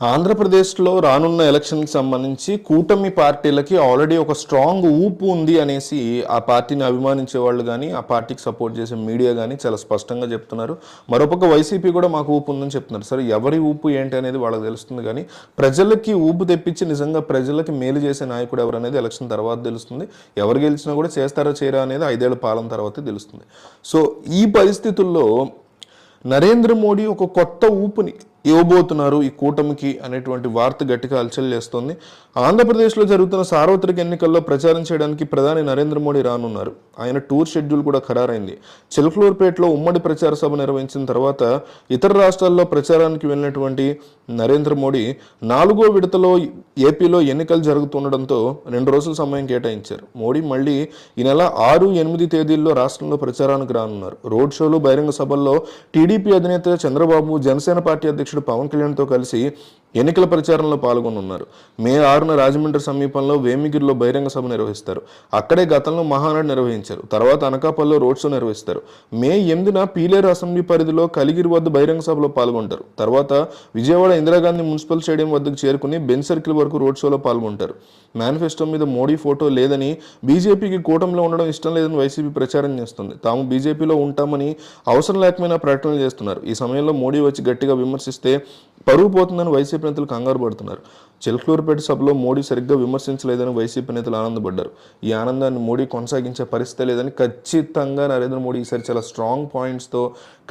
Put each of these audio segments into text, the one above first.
ఆంధ్రప్రదేశ్లో రానున్న ఎలక్షన్కి సంబంధించి కూటమి పార్టీలకి ఆల్రెడీ ఒక స్ట్రాంగ్ ఊపు ఉంది అనేసి ఆ పార్టీని అభిమానించే వాళ్ళు కానీ ఆ పార్టీకి సపోర్ట్ చేసే మీడియా కానీ చాలా స్పష్టంగా చెప్తున్నారు. మరోపక్క వైసీపీ కూడా మాకు ఊపు ఉందని చెప్తున్నారు. సరే ఎవరి ఊపు ఏంటి అనేది వాళ్ళకి తెలుస్తుంది కానీ ప్రజలకి ఊపు తెప్పించి నిజంగా ప్రజలకి మేలు చేసే నాయకుడు ఎవరు అనేది ఎలక్షన్ తర్వాత తెలుస్తుంది. ఎవరు గెలిచినా కూడా చేస్తారో చేయరా అనేది ఐదేళ్ళ పాలన తర్వాతే తెలుస్తుంది. సో ఈ పరిస్థితుల్లో నరేంద్ర మోడీ ఒక కొత్త ఊపుని ఇవ్వబోతున్నారు ఈ కూటమికి అనేటువంటి వార్త గట్టిగా హల్చల్ చేస్తోంది. ఆంధ్రప్రదేశ్లో జరుగుతున్న సార్వత్రిక ఎన్నికల్లో ప్రచారం చేయడానికి ప్రధాని నరేంద్ర మోడీ రానున్నారు. ఆయన టూర్ షెడ్యూల్ కూడా ఖరారైంది. చిలకలూరుపేటలో ఉమ్మడి ప్రచార సభ నిర్వహించిన తర్వాత ఇతర రాష్ట్రాల్లో ప్రచారానికి వెళ్ళినటువంటి నరేంద్ర మోడీ నాలుగో విడతలో ఏపీలో ఎన్నికలు జరుగుతుండడంతో రెండు రోజుల సమయం కేటాయించారు. మోడీ మళ్ళీ ఈ నెల ఆరు ఎనిమిది తేదీల్లో రాష్ట్రంలో ప్రచారానికి రానున్నారు. రోడ్ షోలు బహిరంగ సభల్లో టీడీపీ అధినేత చంద్రబాబు జనసేన పార్టీ అధ్యక్షుడు పవన్ కళ్యాణ్తో కలిసి ఎన్నికల ప్రచారంలో పాల్గొనున్నారు. మే ఆరున రాజమండ్రి సమీపంలో వేమిగిరిలో బహిరంగ సభ నిర్వహిస్తారు. అక్కడే గతంలో మహానాడు నిర్వహించారు. తర్వాత అనకాపల్లిలో రోడ్ షో నిర్వహిస్తారు. మే ఎనిమిదిన పీలేరు అసెంబ్లీ పరిధిలో కలిగిరి వద్ద బహిరంగ సభలో పాల్గొంటారు. తర్వాత విజయవాడ ఇందిరాగాంధీ మున్సిపల్ స్టేడియం వద్దకు చేరుకుని బెన్ సర్కిల్ వరకు రోడ్ షోలో పాల్గొంటారు. మేనిఫెస్టో మీద మోడీ ఫోటో లేదని బీజేపీకి కూటమిలో ఉండడం ఇష్టం లేదని వైసీపీ ప్రచారం చేస్తుంది. తాము బీజేపీలో ఉంటామని అవసరం లేకపోయినా ప్రకటనలు చేస్తున్నారు. ఈ సమయంలో మోడీ వచ్చి గట్టిగా విమర్శిస్తే పరువు పోతుందని వైసీపీ నేతలు కంగారు పడుతున్నారు. చిల్క్లూరుపేట సభలో మోడీ సరిగ్గా విమర్శించలేదని వైసీపీ నేతలు ఆనందపడ్డారు. ఈ ఆనందాన్ని మోడీ కొనసాగించే పరిస్థితి లేదని ఖచ్చితంగా నరేంద్ర మోడీ ఈసారి చాలా స్ట్రాంగ్ పాయింట్స్తో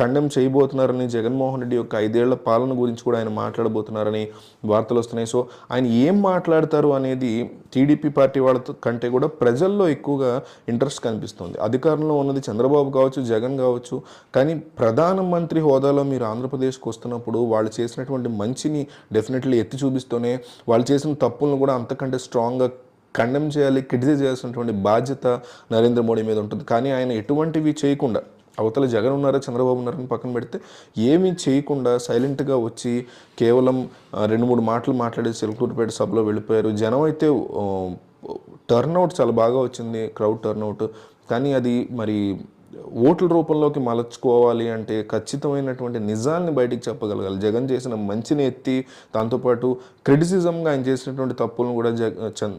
ఖండం చేయబోతున్నారని జగన్మోహన్ రెడ్డి యొక్క ఐదేళ్ళ పాలన గురించి కూడా ఆయన మాట్లాడబోతున్నారని వార్తలు వస్తున్నాయి. సో ఆయన ఏం మాట్లాడతారు అనేది టీడీపీ పార్టీ వాళ్ళ కంటే కూడా ప్రజల్లో ఎక్కువగా ఇంట్రెస్ట్ కనిపిస్తుంది. అధికారంలో ఉన్నది చంద్రబాబు కావచ్చు జగన్ కావచ్చు కానీ ప్రధానమంత్రి హోదాలో మీరు ఆంధ్రప్రదేశ్కి వస్తున్నప్పుడు వాళ్ళు చేసినటువంటి మంచిని డెఫినెట్లీ ఎత్తి చూపిస్తూనే వాళ్ళు చేసిన తప్పులను కూడా అంతకంటే స్ట్రాంగ్గా ఖండం చేయాలి క్రిటిసైజ్ చేయాల్సినటువంటి బాధ్యత నరేంద్ర మోడీ మీద ఉంటుంది. కానీ ఆయన ఎటువంటివి చేయకుండా అవతల జగన్ ఉన్నారా చంద్రబాబు ఉన్నారని పక్కన పెడితే ఏమీ చేయకుండా సైలెంట్గా వచ్చి కేవలం రెండు మూడు మాటలు మాట్లాడి సిల్కూరుపేట సభలో వెళ్ళిపోయారు. జనం అయితే టర్న్అవుట్ చాలా బాగా వచ్చింది క్రౌడ్ టర్న్అవుట్ కానీ అది మరి ఓట్ల రూపంలోకి మలచుకోవాలి అంటే ఖచ్చితమైనటువంటి నిజాల్ని బయటికి చెప్పగలగాలి. జగన్ చేసిన మంచిని ఎత్తి దాంతోపాటు క్రిటిసిజంగా ఆయన చేసినటువంటి తప్పులను కూడా జగ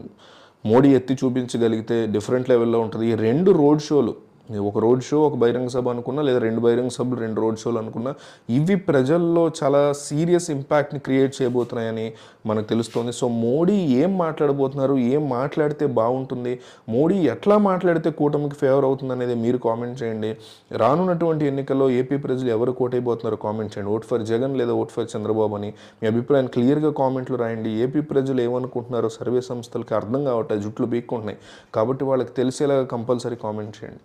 మోడీ ఎత్తి చూపించగలిగితే డిఫరెంట్ లెవెల్లో ఉంటుంది. ఈ రెండు రోడ్ షోలు ఒక రోడ్ షో ఒక బహిరంగ సభ అనుకున్నా లేదా రెండు బహిరంగ సభలు రెండు రోడ్ షోలు అనుకున్నా ఇవి ప్రజల్లో చాలా సీరియస్ ఇంపాక్ట్ని క్రియేట్ చేయబోతున్నాయని మనకు తెలుస్తోంది. సో మోడీ ఏం మాట్లాడబోతున్నారు ఏం మాట్లాడితే బాగుంటుంది మోడీ ఎట్లా మాట్లాడితే కూటమికి ఫేవర్ అవుతుంది అనేది మీరు కామెంట్ చేయండి. రానున్నటువంటి ఎన్నికల్లో ఏపీ ప్రజలు ఎవరు కోటైపోతున్నారో కామెంట్ చేయండి. ఓట్ ఫర్ జగన్ లేదా ఓట్ ఫర్ చంద్రబాబు అని మీ అభిప్రాయాన్ని క్లియర్గా కామెంట్లు రాయండి. ఏపీ ప్రజలు ఏమనుకుంటున్నారో సర్వే సంస్థలకి అర్థం కావట్లేదు జుట్లు బీక్కుంటున్నాయి కాబట్టి వాళ్ళకి తెలిసేలాగా కంపల్సరీ కామెంట్ చేయండి.